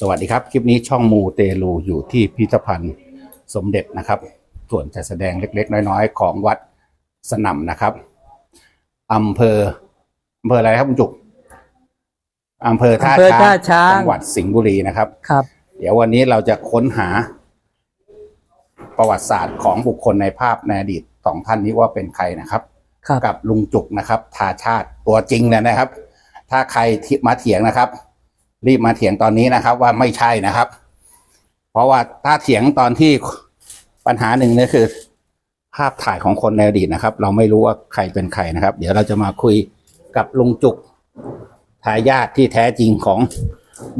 สวัสดีครับ คลิปนี้ช่องมูเตลูอยู่ที่พิพิธภัณฑ์สมเด็จนะครับ ส่วนจัดแสดงเล็ก ๆ น้อยๆ ของวัดสนำนะครับอำเภออำเภออะไรครับคุณจุกอำเภอท่าอำเภอท่าช้าง จังหวัดสิงห์บุรีนะครับ ครับ เดี๋ยววันนี้เราจะค้นหาประวัติศาสตร์ของบุคคลในภาพในอดีตสองท่านนี้ว่าเป็นใครนะครับ ครับ กับลุงจุกนะครับ ทาชาติตัวจริงเลยนะครับ ถ้าใครที่มาเถียงนะครับ รีบมาเถียงตอนนี้นะครับ ว่าไม่ใช่นะครับ เพราะว่าถ้าเถียงตอนที่ปัญหาหนึ่งนี่คือ ภาพถ่ายของคนในอดีตนะครับ เราไม่รู้ว่าใครเป็นใครนะครับ เดี๋ยวเราจะมาคุยกับลุงจุกทายาทที่แท้จริงของ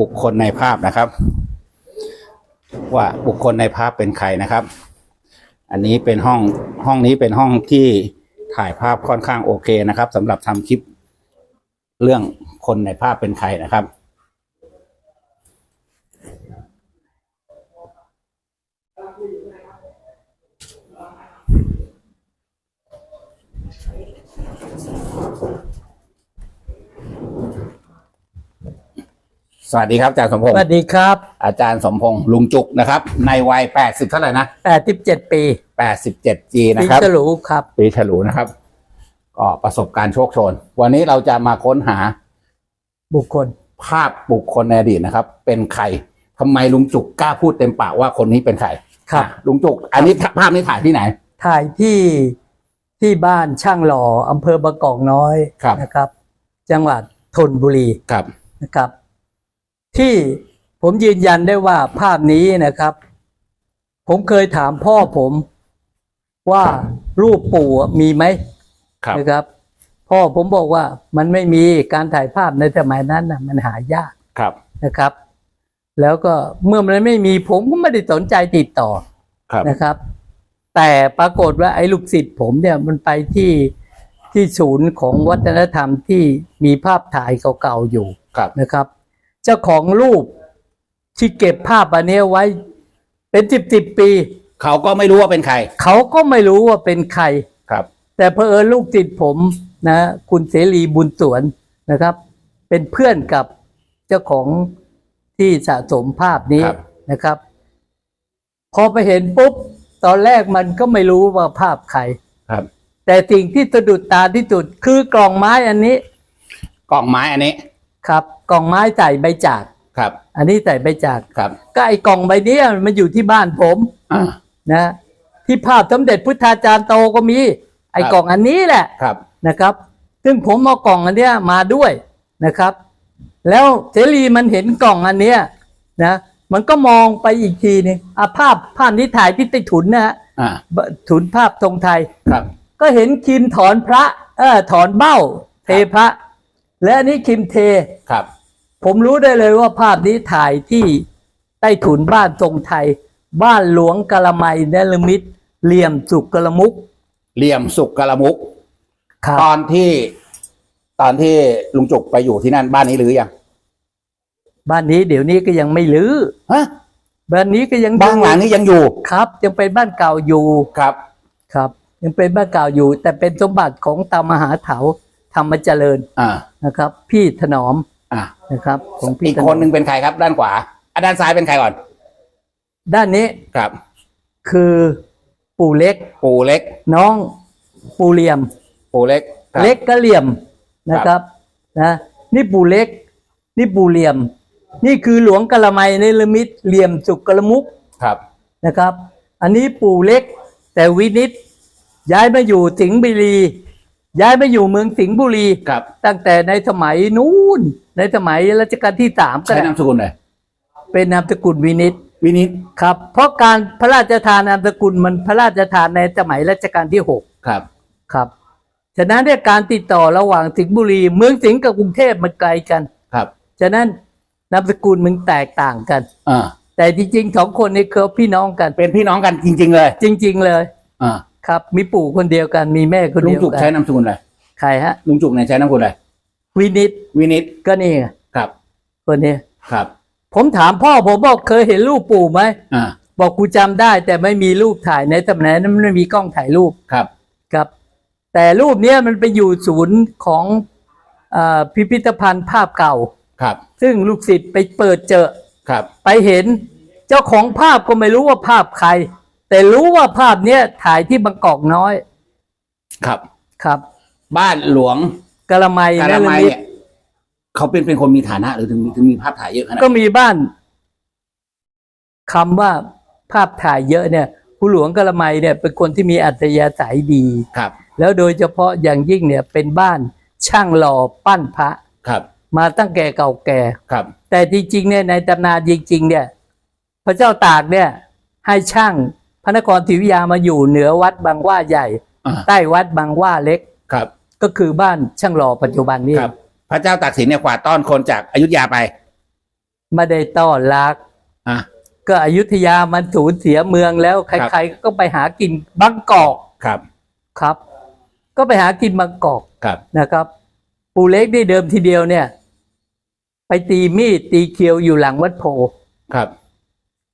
บุคคลในภาพนะครับ ว่าบุคคลในภาพเป็นใครนะครับ อันนี้เป็นห้องห้องนี้เป็นห้องที่ถ่ายภาพค่อนข้างโอเคนะครับสำหรับทำคลิปเรื่องคนในภาพเป็นใครนะครับ สวัสดีครับอาจารย์สมพสงศ์วัสดีครับ อาจารย์สมพงศ์ลุงจุกนะครับ ในวัยแปดสิบเท่าไหร่นะ 87 ปีแปดสิบเจ็ดจีปีนะครับฉลูครับ ปีฉลูนะครับ ก็ประสบการณ์โชคโชน วันนี้เราจะมาค้นหา บุคคล ภาพบุคคลในอดีตนะครับ เป็นใครทำไมลุงจุกกล้าพูดเต็มปากว่าคนนี้เป็นใคร ครับอะลุงจุก อันนี้ภาพนี้ถ่ายที่ไหน ถ่ายที่ที่บ้านช่างหล่ออำเภอบางกอกน้อยครับนะครับ จังหวัดธนบุรีครับนะครับ ที่ผมยืนยันได้ว่าภาพนี้นะครับ ผมเคยถามพ่อผมว่ารูปปู่มีไหมครับนะครับ พ่อผมบอกว่ามันไม่มีการถ่ายภาพในสมัยนั้นนะมันหายากครับนะครับ แล้วก็เมื่อมันไม่มีผมก็ไม่ได้สนใจติดต่อครับนะครับ แต่ปรากฏว่าไอ้ลูกศิษย์ผมเนี่ยมันไปที่ที่ศูนย์ของวัฒนธรรมที่มีภาพถ่ายเก่าๆอยู่ครับนะครับ เจ้าของรูปที่เก็บภาพอันเนี้ยไว้ เป็นสิบสิบปี เขาก็ไม่รู้ว่าเป็นใคร เขาก็ไม่รู้ว่าเป็นใคร ครับ แต่เพอเอิญลูกติดผมนะคุณเสรีบุญสวนนะครับ เป็นเพื่อนกับเจ้าของที่สะสมภาพนี้ครับ นะครับ พอไปเห็นปุ๊บ ตอนแรกมันก็ไม่รู้ว่าภาพใคร ครับ แต่สิ่งที่สะดุดตาที่สุดคือกล่องไม้อันนี้กล่องไม้อันนี้ ครับ กล่องไม้ใส่ใบจาก ครับ อันนี้ใส่ใบจาก ครับ ก็ไอ้กล่องใบเนี้ยมันอยู่ที่บ้านผมอ่า นะ ที่ภาพสมเด็จพุทธาจารย์โตก็มี ไอ้ครับ กล่องอันนี้แหละ ครับ นะครับ ซึ่งผมเอากล่องอันเนี้ยมาด้วยนะครับ แล้วเสรีมันเห็นกล่องอันเนี้ยนะ มันก็มองไปอีกทีนึงอะภาพภาพนี้ถ่ายที่ใต้ถุนนะฮะอ่า บถุนภาพธงไทย ครับ ก็เห็นคิมถอนพระ เออถอนเบ้า เทพระ และอันนี้คิมเท ครับ ผมรู้ได้เลยว่าภาพนี้ถ่ายที่ใต้ถุนบ้านทรงไทย บ้านหลวงกะละไมเนลมิตรเหลี่ยมสุกกะละมุกเหลี่ยมสุกกะละมุก ครับตอนที่ ตอนที่ลุงจุกไปอยู่ที่นั่นบ้านนี้หรือยังบ้านนี้เดี๋ยวนี้ก็ยังไม่รื้อฮะบ้านนี้ก็ยังบ้านหลังนี้ยังอยู่ครับ ยังเป็นบ้านเก่าอยู่ครับ ครับ ยังเป็นบ้านเก่าอยู่ แต่เป็นสมบัติของตามหาเถา ธรรมเจริญอ่านะครับ พี่ถนอมอ่านะครับ ของพี่อีกถคนหนึ่งเป็นใครครับ ด้านขวาอะด้านซ้ายเป็นใครก่อน ด้านนี้ครับ คือปู่เล็ก ปู่เล็ก น้องปู่เหลี่ยม ปู่เล็กครับ เล็กก็เหลี่ยมนะครับนะนี่ปู่เล็ก นี่ปู่เหลี่ยม นี่คือหลวงกะละไมในละมิตเหลี่ยมสุกกะละมุกครับ นะครับ อันนี้ปู่เล็ก แต่วินิตย้ายมาอยู่สิงห์บุรี ย้ายมาอยู่เมืองสิงห์บุรี ครับตั้งแต่ในสมัยนู้น ในสมัยรัชกาลที่สามก็ใช้ได้นามสกุลเลยเป็นนามสกุลวินิตวินิตครับ เพราะการพระราชทานนามสกุลมันพระราชทานในสมัยรัชกาลที่หกครับ ครับ ฉะนั้นเนี่ยการติดต่อระหว่างสิงห์บุรี เมืองสิงห์กับกรุงเทพมันไกลกัน ครับฉะนั้นนามสกุลมึงแตกต่างกัน อ่าแต่จริงๆสองคนนี้คือพี่น้องกัน เป็นพี่น้องกันจริง ๆ เลย จริง ๆ เลย อ่า ครับ มีปู่คนเดียวกันมีแม่คนลุงเดียวจุกกัใช้นนามสกุลอะไรใครฮะ ลุงจุกเนี่ยใช้นามสกุลอะไรวินิตวินิตก็นี่ไงครับคนนี้ ครับ ผมถามพ่อผมบอกเคยเห็นรูปปู่ไหม อ่าบอกกูจำได้ แต่ไม่มีรูปถ่ายในสมัยนั้นไม่มีกล้องถ่ายรูปครับ ครับ แต่รูปเนี้ยมันไปอยู่ศูนย์ของอาพิพิธภัณฑ์ภาพเก่า ครับซึ่งลูกศิษย์ไปเปิดเจอ ครับ ไปเห็น เจ้าของภาพก็ไม่รู้ว่าภาพใคร แต่รู้ว่าภาพเนี้ยถ่ายที่บางกอกน้อย ครับ ครับ บ้านหลวงกะละไมกานะละไมมิตเนี่ยเขาเป็นเป็นคนมีฐานะหรือถึงถึงมีภาพถ่ายเยอะขนาดก็นั้นมีบ้านคำว่าภาพถ่ายเยอะเนี่ยผู้หลวงกะละไมเนี่ยเป็นคนที่มีอัธยาศัยดี ครับ แล้วโดยเฉพาะอย่างยิ่งเนี่ยเป็นบ้านช่างหล่อปั้นพระ ครับ มาตั้งแก่เก่าแก่ ครับ แต่จริงๆเนี่ยในตำนานจริง ๆ เนี่ย พระเจ้าตากเนี่ยให้ช่าง พระนครศรีอยุธยามาอยู่เหนือวัดบางหว่าใหญ่อ่าใต้วัดบางหว่าเล็กครับ ก็คือบ้านช่างหล่อปัจจุบันนี้ครับ พระเจ้าตากสินเนี่ยกวาดต้อนคนจากอยุธยาไปไม่ได้ต้อนรักอะก็อยุธยามันสูญเสียเมืองแล้วใครๆก็ไปหากินบางกอกครับครับ ก็ไปหากินบางกอกครับนะครับ ปู่เล็กได้เดิมทีเดียวเนี่ย ไปตีมีดตีเคียวอยู่หลังวัดโพครับ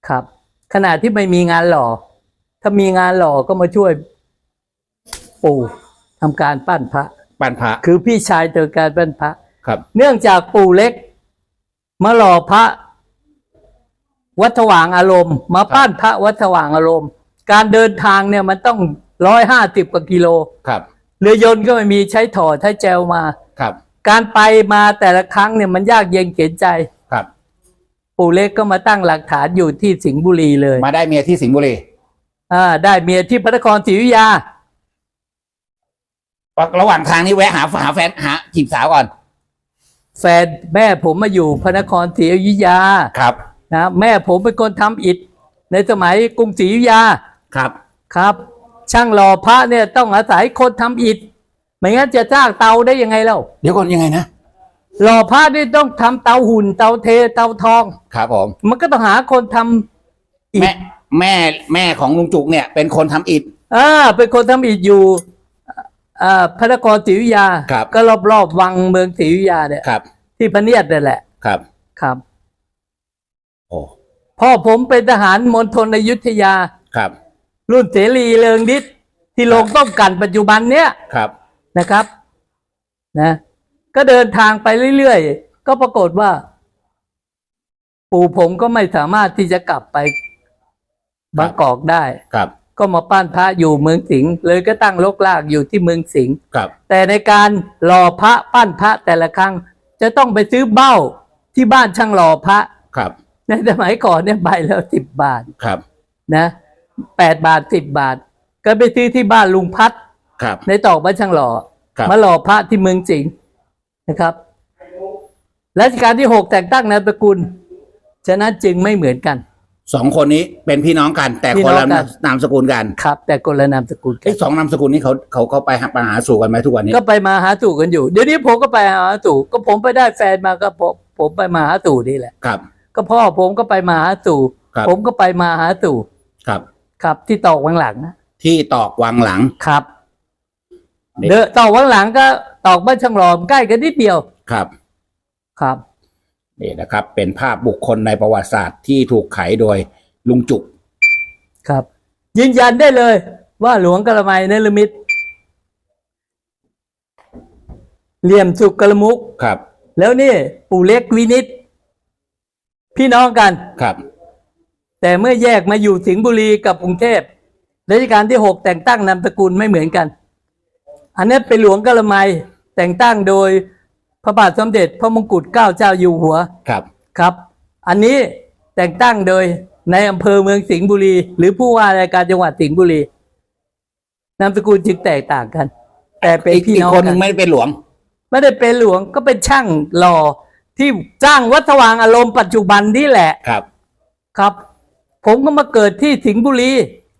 ครับ ขณะที่ไม่มีงานหล่อ ถ้ามีงานหล่อก็มาช่วยปู่ทำการปั้นพระบ้านพระ คือพี่ชายเจอการปั้นพระ ครับ เนื่องจากปู่เล็ก มาหล่อพระ วัดถว่างอารมณ์ มาปั้นพระวัดถว่างอารมณ์ การเดินทางเนี่ยมันต้องร้อยห้าสิบกว่ากิโล ครับ เรือยนต์ก็ไม่มีใช้ถอใช้แจวมา ครับ การไปมาแต่ละครั้งเนี่ยมันยากเย็นเข็นใจ ครับ ปู่เล็กก็มาตั้งหลักฐานอยู่ที่สิงห์บุรีเลย มาได้เมียที่สิงห์บุรีอ่า ได้เมียที่พระนครศรีอยุธยา ระหว่างทางนี้แวะหาหาแฟนหาจีบสาวก่อน แฟนแม่ผมมาอยู่พระนครศรีอยุธยาครับนะแม่ผมเป็นคนทำอิฐ ในสมัยกรุงศรีอยุธยาครับครับ ช่างหล่อพระเนี่ยต้องอาศัยคนทำอิฐไม่งั้นจะจ้างเตาได้ยังไงเล่าเดี๋ยวก่อนยังไงนะหล่อพระนี่ต้องทำเตาหุ่นเตาเทเตาทอง ครับผมมันก็ต้องหาคนทำอิแม่ฐ แม่แม่ของลุงจุกเนี่ย เป็นคนทำอิฐ อ่าเป็นคนทำอิฐอยู่อ่าพระนครศรีอยุธยา ครับ ก็รอบๆวังเมืองศรีอยุธยาเนี่ย ครับ ที่พระเนียดนั่นแหละครับ ครับ โอ้ พ่อผมเป็นทหารมณฑลอยุธยา ครับ รุ่นเสรีเริงฤทธิ์ที่ลงต้มกันปัจจุบันเนี้ยครับ นะครับ นะ ก็เดินทางไปเรื่อยๆ ก็ปรากฏว่า ปู่ผมก็ไม่สามารถที่จะกลับไป บางกอกได้ครับ ก็มาปั้นพระอยู่เมืองสิงห์เลยก็ตั้งลกลากอยู่ที่เมืองสิงห์ครับ แต่ในการหล่อพระปั้นพระแต่ละครั้ง จะต้องไปซื้อเบ้าที่บ้านช่างหล่อพระครับ ในสมัยก่อนเนี่ยใบแล้วสิบบาทครับ นะแปดบาทสิบบาท ก็ไปซื้อที่บ้านลุงพัดครับ ในตอกบ้านช่างหล่อครับมาหล่อพระที่เมืองสิงห์นะครับรัชกาลที่หกแต่งตั้งนามสกุลฉะนั้นจึงไม่เหมือนกัน สองคนนี้เป็นพี่น้องกัน แต่พี่คนน้อละงกัน นามสกุลกันครับ แต่คนละนามสกุลกัไอ้นสองนามสกุลนี้เขาเขาเขาไปหาปัญหาสู่กันไหมทุกวันนี้ก็ไปมาหาสู่กันอยู่ เดี๋ยวนี้ผมก็ไปหาสู่ก็ผมไปได้แฟนมาก็ผมผมไปมาหาสู่นี่แหละ ครับ ก็พ่อผมก็ไปมาหาสู่ครับ ผมก็ไปมาหาสู่ครับ ครับ ที่ตอกวังหลังนะที่ตอกวังหลัง ครับ เด็ก เดอะตอกวังหลังก็ตอกบ้านช่างหลอมใกล้กันนิดเดียวครับ ครับ นี่นะครับ เป็นภาพบุคคลในประวัติศาสตร์ที่ถูกไขโดยลุงจุก ครับ ยืนยันได้เลย ว่าหลวงกระไมเนรมิตเหลี่ยมสุกกระมุกครับ แล้วนี่ปู่เล็กวินิต พี่น้องกันครับ แต่เมื่อแยกมาอยู่สิงห์บุรีกับกรุงเทพรัชกาลที่หกแต่งตั้งนามสกุลไม่เหมือนกัน อันนี้เป็นหลวงกระไมแต่งตั้งโดย พระบาทสมเด็จพระมงกุฎเกล้าเจ้าอยู่หัวครับครับ อันนี้แต่งตั้งโดยในอำเภอเมืองสิงห์บุรี หรือผู้ว่าราชการจังหวัดสิงห์บุรีนามสกุลจึงแตกต่างกัน แต่เป็นอีกพี่อีกน้องคนหกันึ่นงไม่ได้เป็นหลวง ไม่ได้เป็นหลวงก็เป็นช่างหล่อที่จ้างวัดสว่างอารมณ์ปัจจุบันนี่แหละครับ ครับ ผมก็มาเกิดที่สิงห์บุรี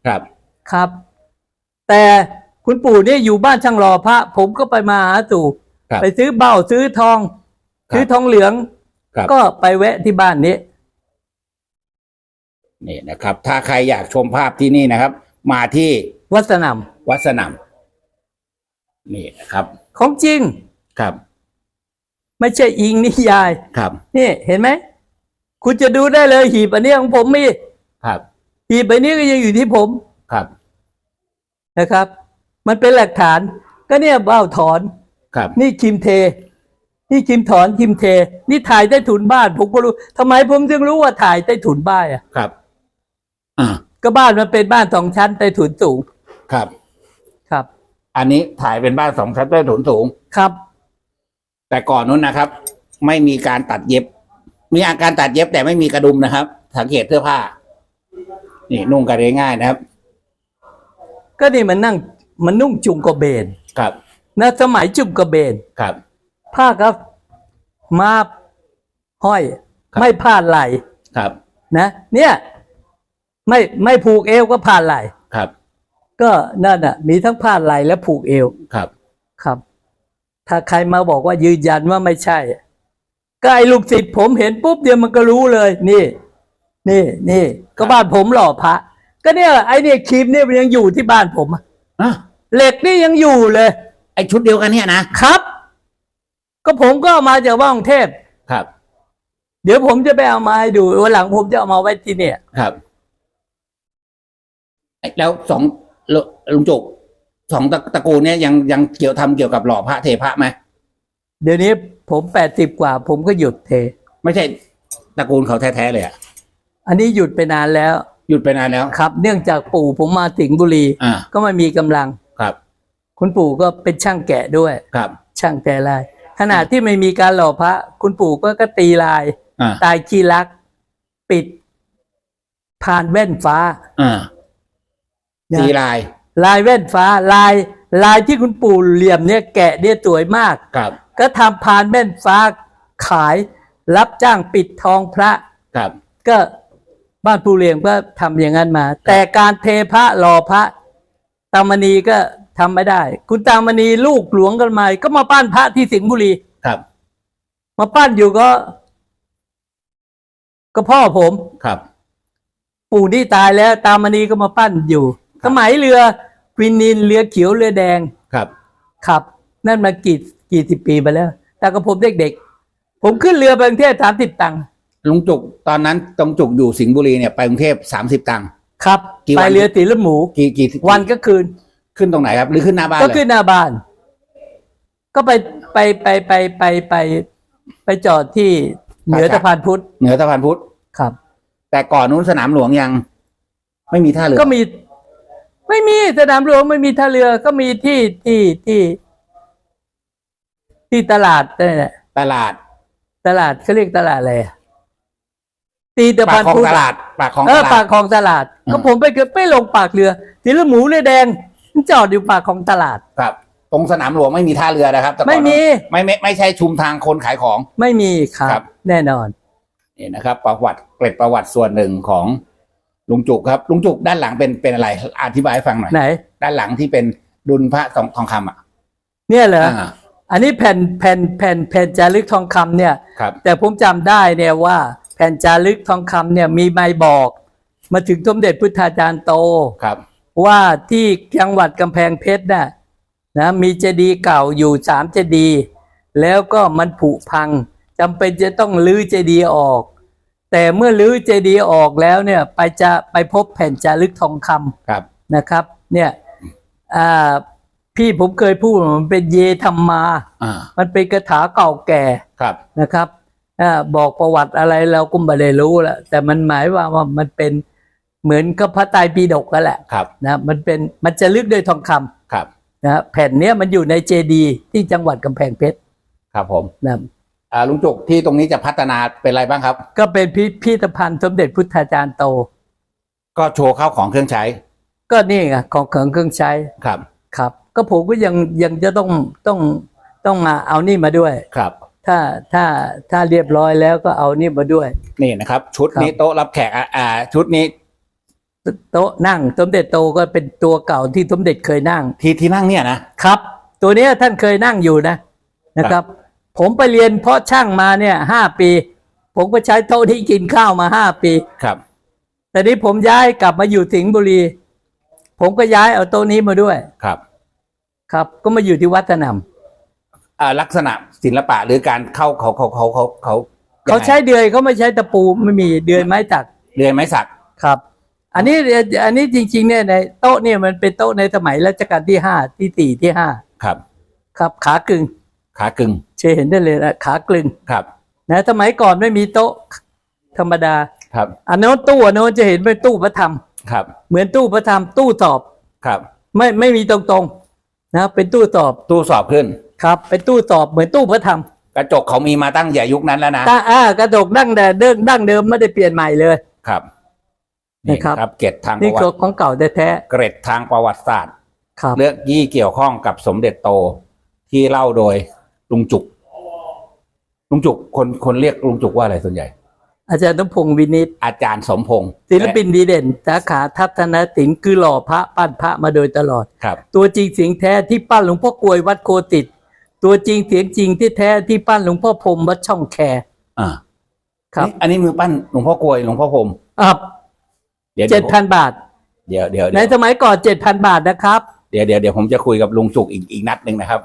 ครับครับ แต่คุณปู่เนี่ยอยู่บ้านช่างหล่อพระ ผมก็ไปมาหาสู่ครับ ไปซื้อเบ้าซื้อทองครับซื้อทองเหลืองครับก็ไปแวะที่บ้านนี้นี่นะครับ ถ้าใครอยากชมภาพที่นี่นะครับ มาที่วัสนามวัดสนามนี่นะครับ ของจริงครับ ไม่ใช่อิงนิยายครับ นี่เห็นไหมคุณจะดูได้เลยหีบอันนี้ของผมมีครับ หีบใบนี้ก็ยังอยู่ที่ผมครับนะครับ มันเป็นหลักฐาน ก็เนี่ยเบ้าถอน ครับ นี่คิมเท นี่คิมถอนคิมเท นี่ถ่ายใต้ถุนบ้าน ผมก็รู้ทำไมผมถึงรู้ว่าถ่ายใต้ถุนบ้านอะครับอ่าก็บ้านมันเป็นบ้านสองชั้นใต้ถุนสูงครับ ครับ อันนี้ถ่ายเป็นบ้านสองชั้นใต้ถุนสูงครับ แต่ก่อนนู้นนะครับ ไม่มีการตัดเย็บ มีอาการตัดเย็บแต่ไม่มีกระดุมนะครับ สังเกตเสื้อผ้า นี่นุ่งกันง่ายๆนะครับ ก็นี่มันนั่งมันนุ่งจุงกระเบนครับ นะสมัยจุงกระเบนครับ ผ้าก็มาห้อย ครับ ไม่พาดไหลครับนะ เนี่ย ไม่ไม่ผูกเอวก็พาดไหลครับก็นั่นอะ มีทั้งพาดไหลและผูกเอวครับครับ ถ้าใครมาบอกว่ายืนยันว่าไม่ใช่ก็ไอ้ลูกศิษย์ผมเห็นปุ๊บเดียวมันก็รู้เลย นี่ นี่นี่ก็บ้านผมหล่อพระก็เนี่ยไอ้เนี่ยครีมเนี่ยมันยังอยู่ที่บ้านผมอะ อะเหล็กนี่ยังอยู่เลยไอ ชุดเดียวกันเนี่ยนะครับ ก็ผมก็เอามาจากว่ากรุงเทพครับ เดี๋ยวผมจะไปเอามาให้ดูวันหลังผมจะเอามาไว้ที่เนี่ย ครับไอ้แล้วสองลลุงจุกสองตระตระกูลเนี่ยยังยังเกี่ยวทำเกี่ยวกับหล่อพระเทพระไหมเดี๋ยวนี้ผมแปดสิบกว่า ผมก็หยุดเท ไม่ใช่ตระกูลเขาแท้ๆเลยอะอันนี้หยุดไปนานแล้ว หยุดไปนานแล้วครับ เนื่องจากปู่ผมมาสิงห์บุรีอ่าก็ไม่มีกำลัง ครับคุณปู่ก็เป็นช่างแกะด้วยครับ ช่างแต่ลาย ขณะที่ไม่มีการหล่อพระ คุณปู่ก็ก็ตีลาย อ่า ตายขี้รัก ปิดผ่านแว่นฟ้า อ่าตีลายลายแว่นฟ้าลายลายที่คุณปู่เหลี่ยมเนี่ยแกะเนี่ยสวยมาก ครับก็ทำผ่านแว่นฟ้าขายรับจ้างปิดทองพระ ครับก็บ้านปูเรียงก็ทำอย่างนั้นมา แต่การเทพระหล่อพระตามณีก็ ทำไม่ได้ คุณตามณีลูกหลวงกันมาก็มาปั้นพระที่สิงห์บุรีครับ มาปั้นอยู่ก็ ก็พ่อผมครับ ปู่นี่ตายแล้ว ตามณีก็มาปั้นอยู่ครับสมัยเรือควินนินเรือเขียวเรือแดงครับขับ นั่นมากี่กี่สิบปีมาแล้ว แต่ก็ผมเด็กๆผมขึ้นเรือไปกรุงเทพสามสิบตังค์ลุงจุกตอนนั้นตรงจุกอยู่สิงห์บุรีเนี่ยไปกรุงเทพสามสิบตังค์ครับกี่ไปวันเรือตีละหมู กี่กี่วันก็คืน ขึ้นตรงไหนครับ หรือขึ้นหน้าบ้านก็เลยขึ้นหน้าบ้าน ก็ไปไปไปไปไปไปไปจอดที่เหนือสะพานพุทธเหนือสะพานพุทธครับ แต่ก่อนนู้นสนามหลวงยัง ไม่มีท่าเรือก็มี ไม่มีสนามหลวงไม่มีท่าเรือก็มีที่ที่ที่ที่ตลาดนั่นแหละตลาด ตลาดเขาเรียกตลาดอะไรอะตีสะปาพากนของพุทธตลาด ปากของเอตอลาปาดกคลองตลาดอ่าก็ผมไปเกือบไม่ลงปากเรือตีละหมูเรือแดงมัน จอดอยู่ปากของตลาด ครับ ตรงสนามหลวงไม่มีท่าเรือนะครับแต่ก่อนไม่มี ไม่ไม่ไม่ใช่ชุมทางคนขายของ ไม่มีครัครับ บ แน่นอน นี่นะครับ ประวัติเกร็ดประวัติส่วนหนึ่งของลุงจุกครับลุงจุกด้านหลังเป็นเป็นอะไรอธิบายให้ฟังหน่อยไหน ด้านหลังที่เป็นดุลพระทองทองคำอะเนี่ยเหรออ่าอันนี้แผ่นแผ่นแผ่นแผ่นจารึกทองคำเนี่ย ครับ แต่ผมจำได้เนี่ยว่า แผ่นจารึกทองคำเนี่ยมีใบบอก มาถึงสมเด็จพุทธาจารย์โต ครับ ว่าที่จังหวัดกำแพงเพชรน่ะนะมีเจดีย์เก่าอยู่สามเจดีย์แล้วก็มันผุพังจำเป็นจะต้องลื้อเจดีย์ออก แต่เมื่อลื้อเจดีย์ออกแล้วเนี่ยไปจะไปพบแผ่นจารึกทองคำครับนะครับ เนี่ยอ่าพี่ผมเคยพูดว่ามันเป็นเยธรรมาอ่ามันเป็นคาถาเก่าแก่ครับนะครับอาบอกประวัติอะไรเราก็ไม่ได้รู้แหละแต่มันหมายว่าว่ามันเป็น เหมือนกับพระไตรปิฎกกันแหละครับนะมันเป็นมันจะลึกด้วยทองคำครับนะแผ่นเนี้ยมันอยู่ในเจดีย์ที่จังหวัดกำแพงเพชรครับผมนะอ่าลุงจุกที่ตรงนี้จะพัฒนาเป็นอะไรบ้างครับ ก็เป็นพิพิธภัณฑ์สมเด็จพุทธาจารย์โต ก็โชว์ข้าวของเครื่องใช้ ก็นี่ไงของเขิงเครื่องใช้ครับครับ ก็ผมก็ยังยังจะต้องต้องต้องมาเอานี่มาด้วยครับถ้าถ้าถ้าเรียบร้อยแล้วก็เอานี่มาด้วย นี่นะครับ ชุดนี้ครับโต๊ะรับแขกอ่าอ่าชุดนี้ โต๊ะนั่งสมเด็จโตก็เป็นตัวเก่าที่สมเด็จเคยนั่ง ที่ที่นั่งเนี่ยนะครับ ตัวเนี้ยท่านเคยนั่งอยู่นะนะครับ ผมไปเรียนเพาะช่างมาเนี่ยห้าปี ผมก็ใช้โต๊ะที่กินข้าวมาห้าปีครับ แต่นี้ผมย้ายกลับมาอยู่สิงห์บุรี ผมก็ย้ายเอาโต๊ะนี้มาด้วยครับ ครับก็มาอยู่ที่วัฒนธรรมอ่าลักษณะศิลปะหรือการเข้าเขาเขาเขาเขาเขาเขาใช้เดือยเขาไม่ใช้ตะปูไม่มีเดือยไม้ตักเรียนไม้สักครับ อันนี้อันนี้จริง ๆ เนี่ยในโต๊ะเนี่ยมันเป็นโต๊ะในสมัยรัชกาลที่ห้าที่สี่ที่ห้าครับ ครับขากึ่งขากึ่งเชยเห็นได้เลยนะขากลึงครับ นะสมัยก่อนไม่มีโต๊ะธรรมดาครับอันโน้นตู้อันโน้นจะเห็นเป็นตู้พระธรรมครับ เหมือนตู้พระธรรมตู้สอบครับ ไม่ไม่มีตรงๆนะเป็นตู้สอบตู้สอบขึ้นครับ เป็นตู้สอบเหมือนตู้พระธรรมกระจกเขามีมาตั้งแต่ยุคนั้นแล้วนะตาอ่ากระดกดั้งแต่เดิมดั้งเดิมไม่ได้เปลี่ยนใหม่เลยครับ นะครับครับเกร็ดทางปนี่ระวัคือติของเก่าแท้เกร็ดทางประวัติศาสตร์ๆครับเรื่องยี่เกี่ยวข้องกับสมเด็จโตที่เล่าโดยลุงจุก ลุงจุกคนคนเรียกลุงจุกว่าอะไรส่วนใหญ่ อาจารย์นุพงศ์วินิตอาจารย์สมพงศ์ศิลปินดีเด่นสาขาทัศนศิลป์คือหล่อพระปั้นพระมาโดยตลอดครับ ตัวจริงเสียงแท้ที่ปั้นหลวงพ่อกลวยวัดโคติดตัวจริงเสียงจริงที่แท้ที่ปั้นหลวงพ่อพรหมวัดช่องแคอ่าครับนี่อันนี้มือปั้นหลวงพ่อกลวยหลวงพ่อพรหมอะ เดี๋ยวเจ็ดพันบาท เดี๋ยวเดี๋ยวในเดี๋ยวสมัยก่อนเจ็ดพันบาทนะครับ เดี๋ยวเดี๋ยวเดี๋ยวผมจะคุยกับลุงจุกอีกอีกนัดหนึ่งนะครับ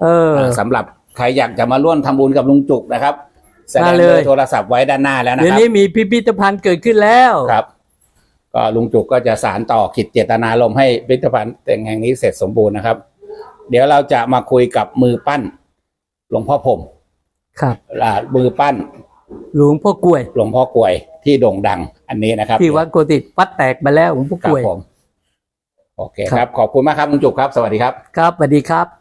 เออ สำหรับใครอยากจะมาร่วมทำบุญกับลุงจุกนะครับ แสดงมาเลเลยยโทรศัพท์ไว้ด้านหน้าแล้วนะเดี๋ยวครับ นี้มีพิพิธภัณฑ์เกิดขึ้นแล้ว ครับก็ลุงจุกก็จะสารต่อขิดเจตนารมณ์ให้พิพิธภัณฑ์แต่งแห่งนี้เสร็จสมบูรณ์นะครับ เดี๋ยวเราจะมาคุยกับมือปั้นหลวงพ่อพรหมครับ อ่ามือปั้นหลวงพ่อกลวย หลวงพ่อกลวยที่โด่งดัง อันนี้นะครับที่วัดโคติดวัดแตกมาแล้วหลวงพ่อคกรัลบวยผมโอเคครับ ขอบคุณมากครับลุงจุกครับ สวัสดีครับ ครับสวัสดีครับ